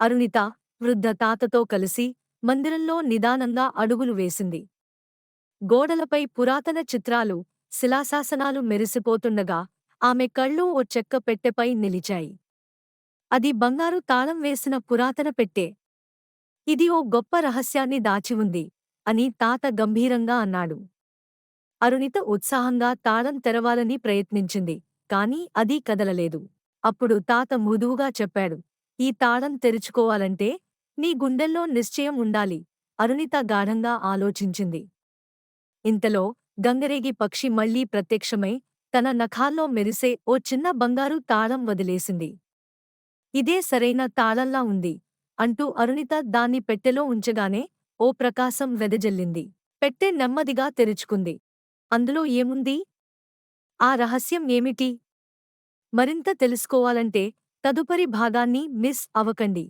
అరుణిత వృద్ధ తాతతో కలిసి మందిరంలో నిదానంగా అడుగులు వేసింది. గోడలపై పురాతన చిత్రాలు శిలాశాసనాలు మెరిసిపోతుండగా ఆమె కళ్ళు ఓ చెక్క పెట్టెపై నిలిచాయి. అది బంగారు తాళం వేసిన పురాతన పెట్టె. ఇది ఓ గొప్ప రహస్యాన్ని దాచి ఉంది అని తాత గంభీరంగా అన్నాడు. అరుణిత ఉత్సాహంగా తాళం తెరవాలని ప్రయత్నించింది కాని అది కదలలేదు. అప్పుడు తాత మృదువుగా చెప్పాడు. ఈ తాళం తెరుచుకోవాలంటే నీ గుండెల్లో నిశ్చయం ఉండాలి. అరుణిత గాఢంగా ఆలోచించింది. ఇంతలో గంగరేగి పక్షి మళ్ళీ ప్రత్యక్షమై తన నఖాల్లో మెరిసే ఓ చిన్న బంగారు తాళం వదిలేసింది. ఇదే సరైన తాళంలా ఉంది అంటూ అరుణిత దాన్ని పెట్టెలో ఉంచగానే ఓ ప్రకాశం వెదజల్లింది. పెట్టె నెమ్మదిగా తెరుచుకుంది. అందులో ఏముంది? ఆ రహస్యం ఏమిటి? మరింత తెలుసుకోవాలంటే తదుపరి భాగాన్ని మిస్ అవకండి